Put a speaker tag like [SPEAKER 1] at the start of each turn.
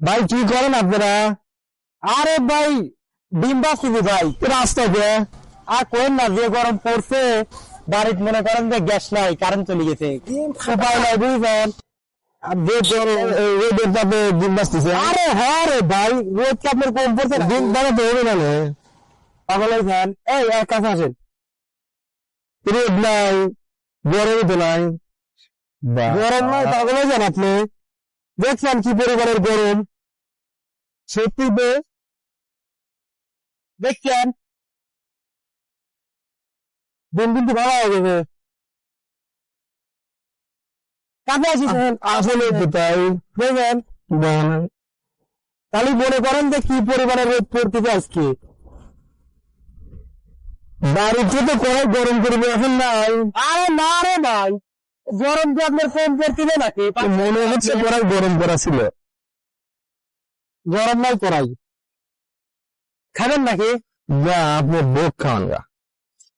[SPEAKER 1] ভাই কি করেন আপনারা? আরে ভাই ডিম বাঁচতেছি ভাই রাস্তাতে আর কোন না যে গরম পড়ছে বাড়িতে মনে করেন যে গ্যাস নাই কারেন্ট চলে গেছে। উপায় নাই বুঝলেন? রোদের তাপে ডিম বাঁচতেছে আরে হ্যাঁ রে ভাই রোদ কি আপনার কম পড়ছে ডিম বানাতে হবে না পাগল হয়েছেন এই এক কাছে আসেন রোদ নাই গরম তো নাই। গরম নয় পাগল হয়েছেন আপনি। দেখছেন কি পরিমাণের গরম। তো দেখছেন দিন কিন্তু ভালো হয়ে আসিছেন আসলে দেখবেন তাহলে মনে করেন যে কি পরিমাণের রোদ পড়তেছে আজকে? বাড়িতে তো করে গরম করবে এখন নাই। আরে না রে ভাই। গরম কি আপনার কম ছিল নাকি? মনে হচ্ছে পড়াই গরম পড়া ছিল। গরম নাই পড়াই। খাবেন নাকি? না আপনি ভোগ খাওয়ান গা।